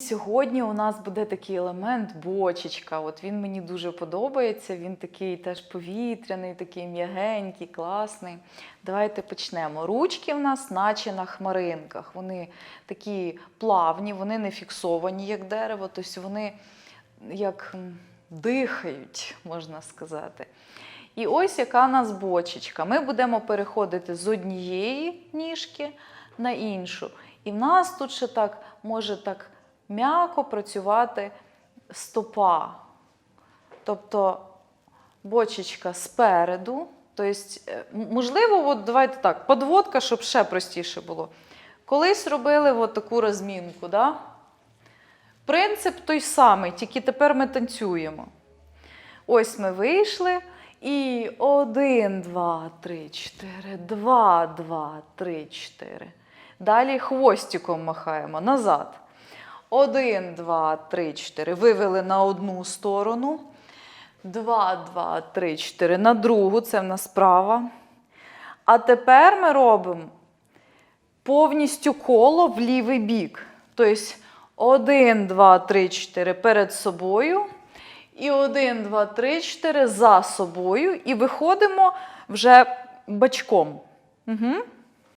Сьогодні у нас буде такий елемент бочечка. От він мені дуже подобається. Він такий теж повітряний, такий м'ягенький, класний. Давайте почнемо. Ручки в нас, наче на хмаринках. Вони такі плавні, вони не фіксовані, як дерево, тобто вони як дихають, можна сказати. І ось яка у нас бочечка. Ми будемо переходити з однієї ніжки на іншу. І в нас тут ще так може так м'яко працювати стопа. Тобто бочечка спереду. Тобто, е, можливо, от давайте так, подводка, щоб ще простіше було. Колись робили от таку розмінку. Да? Принцип той самий, тільки тепер ми танцюємо. Ось ми вийшли. І один, два, три, чотири, два, два, три, чотири. Далі хвостиком махаємо назад. Один, два, три, чотири. Вивели на одну сторону. Два, два, три, чотири. На другу, це в нас права. А тепер ми робимо повністю коло в лівий бік. Тобто один, два, три, чотири перед собою. І один, два, три, чотири за собою. І виходимо вже бачком. Угу.